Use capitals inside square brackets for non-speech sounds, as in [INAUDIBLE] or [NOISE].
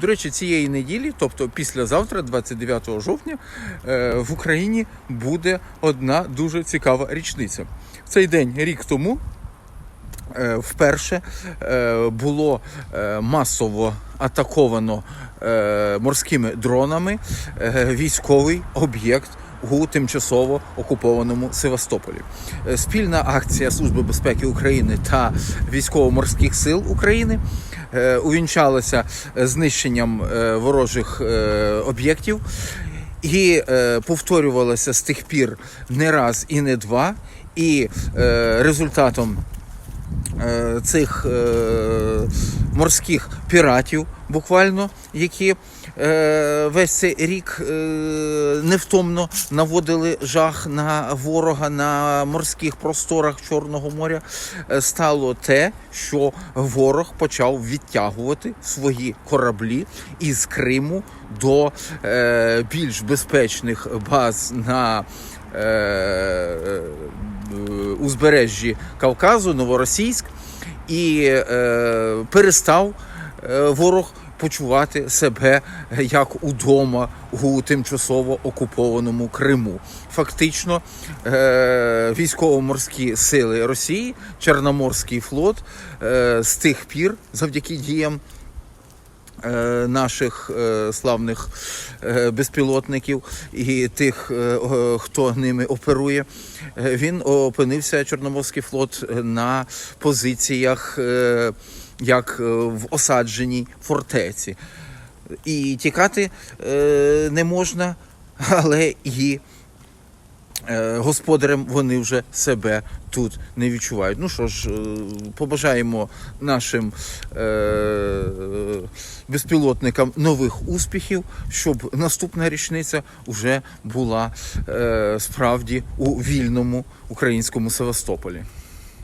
До речі, цієї неділі, тобто післязавтра, 29 жовтня, е, в Україні буде одна дуже цікава річниця. В цей день рік тому е, вперше е, було масово атаковано морськими дронами військовий об'єкт у тимчасово окупованому Севастополі. Е, Спільна акція Служби безпеки України та військово-морських сил України е, увінчалася знищенням е, ворожих е, об'єктів. І повторювалося з тих пір не раз і не два. І результатом цих морських піратів, буквально, які весь цей рік е, невтомно наводили жах на ворога на морських просторах Чорного моря, е, стало те, що ворог почав відтягувати свої кораблі із Криму до е, більш безпечних баз на е, е, узбережжі Кавказу, Новоросійськ, і е, перестав е, ворог почувати себе як удома у тимчасово окупованому Криму. Фактично, е, військово-морські сили Росії, Чорноморський флот е, з тих пір, завдяки діям е, наших славних безпілотників і тих, хто ними оперує, він опинився Чорноморський флот на позиціях як е, в осадженій фортеці. І тікати е, не можна, [LAUGHS] але і е, господарем вони вже себе тут не відчувають. Ну що ж, побажаємо нашим безпілотникам нових успіхів, щоб наступна річниця вже була справді у вільному українському Севастополі.